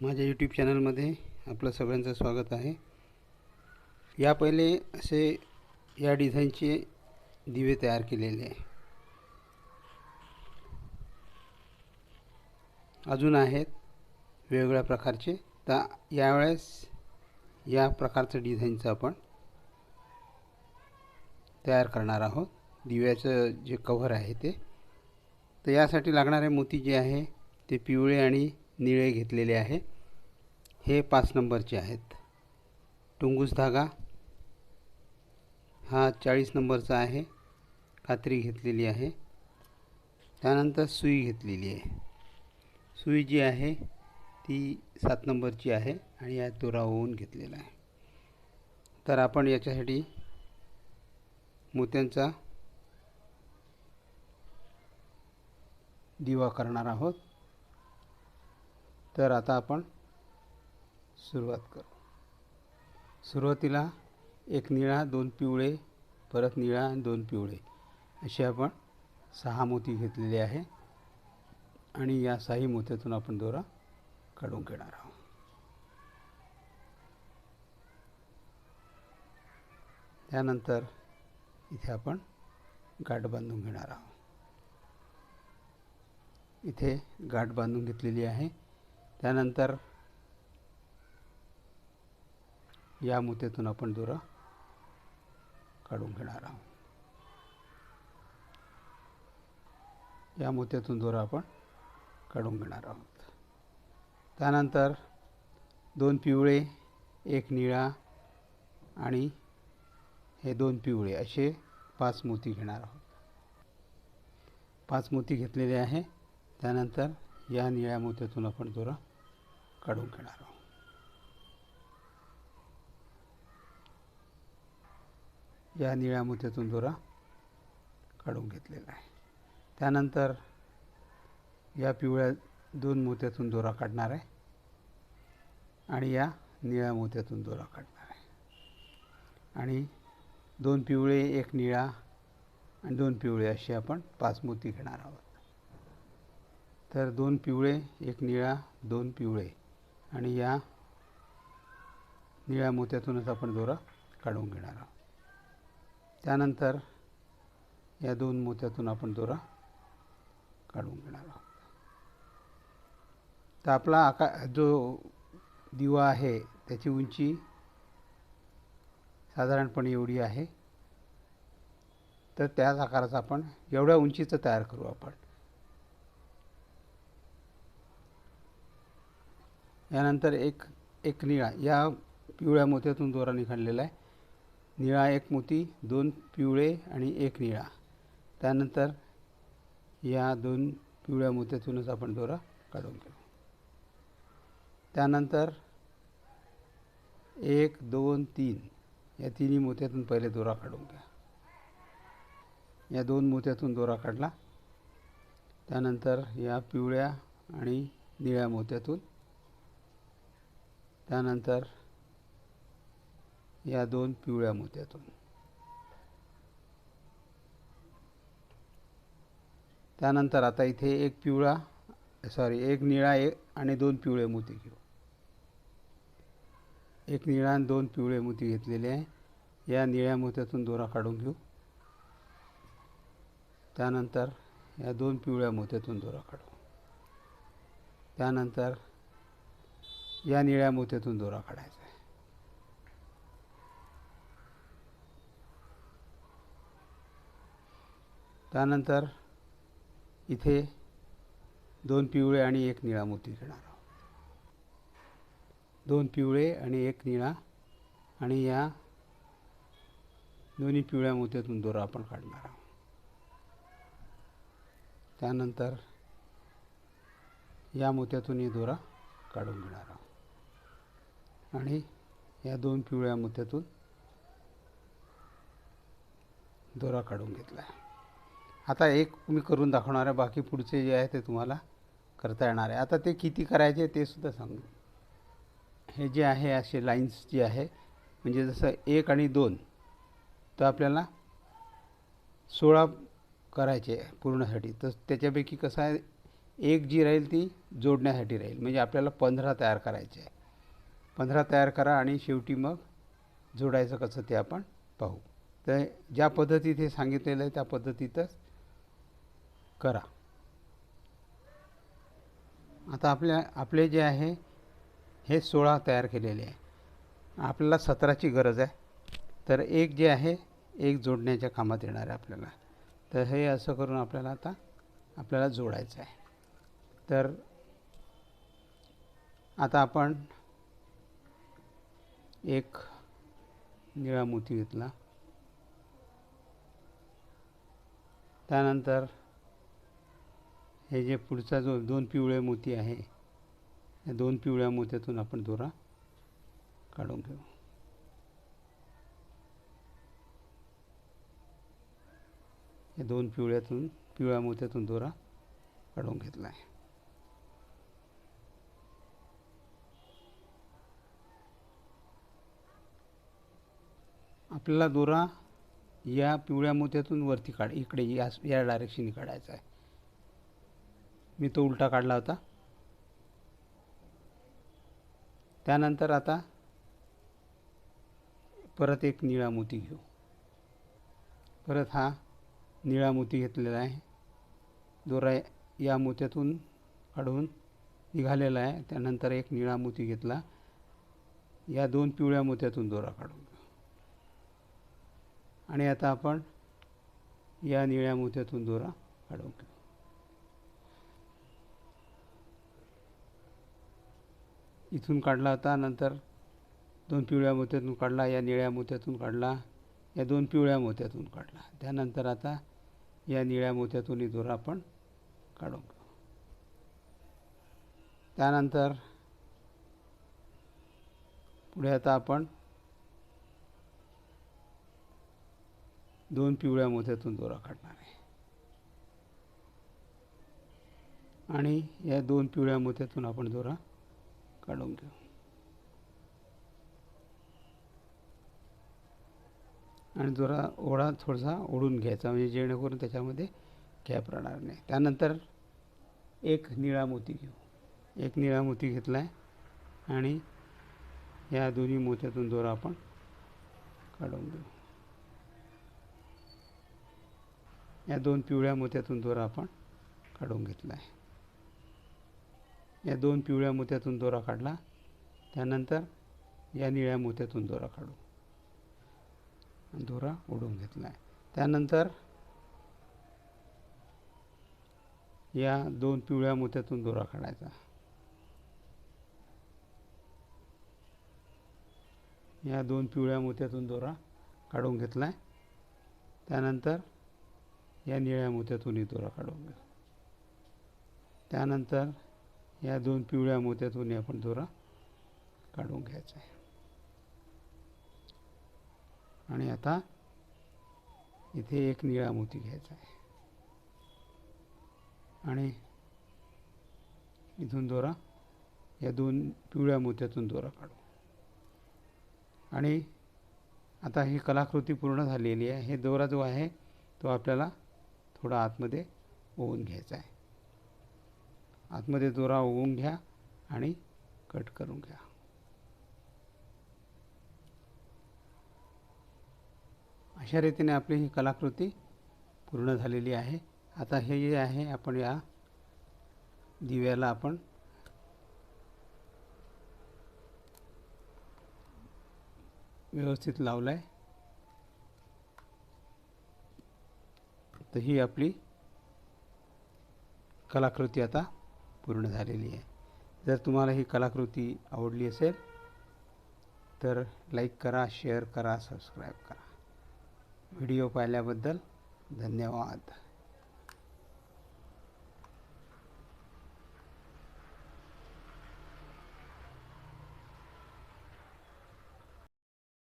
माझ्या यूट्यूब चॅनलमध्ये आपलं सगळ्यांचं स्वागत आहे. या पहिले असे या डिझाईनचे दिवे तयार केलेले आहे. अजून आहेत वेगवेगळ्या प्रकारचे. तर यावेळेस या प्रकारचं डिझाईनचं आपण तयार करणार आहोत. दिव्याचं जे कव्हर आहे ते. तर यासाठी लागणारे मोती जे आहे ते पिवळे आणि निळे घेतलेले आहे. हे पाच नंबरचे आहेत. टुंगूस धागा. हा चाळीस नंबरचा आहे. कात्री घेतलेली आहे. त्यानंतर सुई घेतलेली आहे. सुई जी आहे ती सात नंबरची आहे आणि या दोरा होऊन घेतलेला आहे. तर आपण याच्यासाठी मोत्यांचा दिवा करणार आहोत. तर आता आपण सुरुवात करू. सुरुवातीला एक निळा दोन पिवळे परत निळा आणि दोन पिवळे. असे आपण सहा मोती घेतलेले आहे आणि या सहाही मोत्यातून आपण दोरा काढून घेणार आहोत. त्यानंतर इथे आपण गाठ बांधून घेणार आहोत. इथे गाठ बांधून घेतलेली आहे त्यानंतर या मोत्यातून आपण दोरा काढून घेणार आहोत. या मोत्यातून दोरा आपण काढून घेणार आहोत. त्यानंतर दोन पिवळे एक निळा आणि हे दोन पिवळे असे पाच मोती घेणार आहोत. पाच मोती घेतलेले आहे. त्यानंतर या निळ्या मोत्यातून आपण दोरा काढून घेणार आहोत. या निळ्या मोत्यातून दोरा काढून घेतलेला आहे. त्यानंतर या पिवळ्या दोन मोत्यातून दोरा काढणार आहे आणि या निळ्या मोत्यातून दोरा काढणार आहे. आणि दोन पिवळे एक निळा आणि दोन पिवळे असे आपण पाच मोती घेणार आहोत. तर दोन पिवळे एक निळा दोन पिवळे आणि या निळ्या मोत्यातूनच आपण दोरा काढून घेणार आहोत. त्यानंतर या दोन मोत्यातून आपण दोरा काढून घेणार आहोत. तर आपला आका जो दिवा आहे त्याची उंची साधारणपणे एवढी आहे. तर त्याच आकाराचा आपण एवढ्या उंचीचं तयार करू आपण. यानंतर एक एक निळा या पिवळ्या मोत्यातून दोरा निघालेला आहे. निळा एक मोती दोन पिवळे आणि एक निळा. त्यानंतर या दोन पिवळ्या मोत्यातूनच आपण दोरा काढून घेऊ. त्यानंतर एक दोन तीन या तिन्ही मोत्यातून पहिले दोरा काढून घ्या. या दोन मोत्यातून दोरा काढला. त्यानंतर या पिवळ्या आणि निळ्या मोत्यातून त्यानंतर या दोन पिवळ्या मोत्यातून. त्यानंतर आता इथे एक पिवळा सॉरी एक निळा एक आणि दोन पिवळे मोती घेऊ. एक निळा आणि दोन पिवळे मोती घेतलेले आहे. या निळ्या मोत्यातून दोरा काढून घेऊ. त्यानंतर या दोन पिवळ्या मोत्यातून दोरा काढू. त्यानंतर या निळ्या मोत्यातून दोरा काढायचा आहे. त्यानंतर इथे दोन पिवळे आणि एक निळा मोती घेणार आहोत. दोन पिवळे आणि एक निळा आणि या दोन्ही पिवळ्या मोत्यातून दोरा आपण काढणार आहोत. त्यानंतर या मोत्यातून दोरा काढून घेणार आहोत. आणि या दोन पिवळ्या मोत्यातून दोरा काढून घेतला आहे आता एक मी करून दाखवणार आहे बाकी पुढचे जे आहे ते तुम्हाला करता येणार आहे. आता ते किती करायचे ते सुद्धा सांगू. हे जे आहे असे लाईन्स जे आहे म्हणजे जसं एक आणि दोन तर आपल्याला सोळा करायचे आहे पूर्णसाठी. तर त्याच्यापैकी कसं आहे एक जी राहील ती जोडण्यासाठी राहील. म्हणजे आपल्याला पंधरा तयार करायचे आहे. पंधरा तयार करा आणि शेवटी मग जोडायचं कसं ते आपण पाहू. तर ज्या पद्धतीत हे सांगितलेलं आहे त्या पद्धतीतच करा. आता आपल्या आपले जे आहे हे सोळा तयार केलेले आहे. आपल्याला सतराची गरज आहे. तर एक जे आहे एक जोडण्याच्या कामात येणार आहे आपल्याला. तर हे असं करून आपल्याला आता आपल्याला जोडायचं आहे. तर आता आपण एक निळा मोती घेतला. त्यानंतर हे जे पुढचा जो दोन पिवळे मोती आहे या दोन पिवळ्या मोत्यातून आपण दोरा काढून घेऊ. या दोन पिवळ्यातून पिवळ्या मोत्यातून दोरा काढून घेतला आहे. आपल्याला दोरा या पिवळ्या मोत्यातून वरती काढ इकडे या या डायरेक्शनने काढायचा आहे. मी तो उलटा काढला होता. त्यानंतर आता परत एक निळा मोती घेऊ. परत हा निळा मोती घेतलेला आहे. दोरा या मोत्यातून काढून निघालेला आहे. त्यानंतर एक निळा मोती घेतला. या दोन पिवळ्या मोत्यातून दोरा काढून. आणि आता आपण या निळ्या मोत्यातून दोरा काढून घेऊ. इथून काढला होता नंतर दोन पिवळ्या मोत्यातून काढला या निळ्या मोत्यातून काढला या दोन पिवळ्या मोत्यातून काढला. त्यानंतर आता या निळ्या मोत्यातूनही दोरा आपण काढून घेऊ. त्यानंतर पुढे आता आपण दोन पिवळ्या मोत्यातून दोरा काढणार आहे. आणि या दोन पिवळ्या मोत्यातून आपण दोरा काढून घेऊ. आणि दोरा ओढा थोडासा ओढून घ्यायचा म्हणजे जेणेकरून त्याच्यामध्ये गॅप राहणार नाही. त्यानंतर एक निळा मोती घेऊ. एक निळा मोती घेतला आहे आणि या दोन्ही मोत्यातून दोरा आपण काढून घेऊ. या दोन पिवळ्या मोत्यातून दोरा आपण काढून घेतला आहे या दोन पिवळ्या मोत्यातून दोरा काढला. त्यानंतर या निळ्या मोत्यातून दोरा काढू दोरा ओढून घेतला आहे त्यानंतर या दोन पिवळ्या मोत्यातून दोरा काढायचा. या दोन पिवळ्या मोत्यातून दोरा काढून घेतला आहे त्यानंतर या निळ्या मोत्यातूनही दोरा काढून घेऊ. त्यानंतर या दोन पिवळ्या मोत्यातून आपण दोरा काढून घ्यायचा आहे. आणि आता इथे एक निळा मोती घ्यायचा आहे. आणि इथून दोरा या दोन पिवळ्या मोत्यातून दोरा काढू. आणि आता ही कलाकृती पूर्ण झालेली आहे. हे दोरा जो आहे तो आपल्याला थोडा आतमध्ये ओवून घ्यायचा आहे. आतमध्ये दोरा ओवून घ्या आणि कट करून घ्या. अशा रीतीने आपली ही कलाकृती पूर्ण झालेली आहे. आता हे जे आहे आपण या दिव्याला आपण व्यवस्थित लावलं आहे तर ही आपली कलाकृती आता पूर्ण झालेली आहे. जर तुम्हाला ही कलाकृती आवडली असेल तर लाईक करा शेअर करा सबस्क्राईब करा. व्हिडिओ पाहिल्याबद्दल धन्यवाद.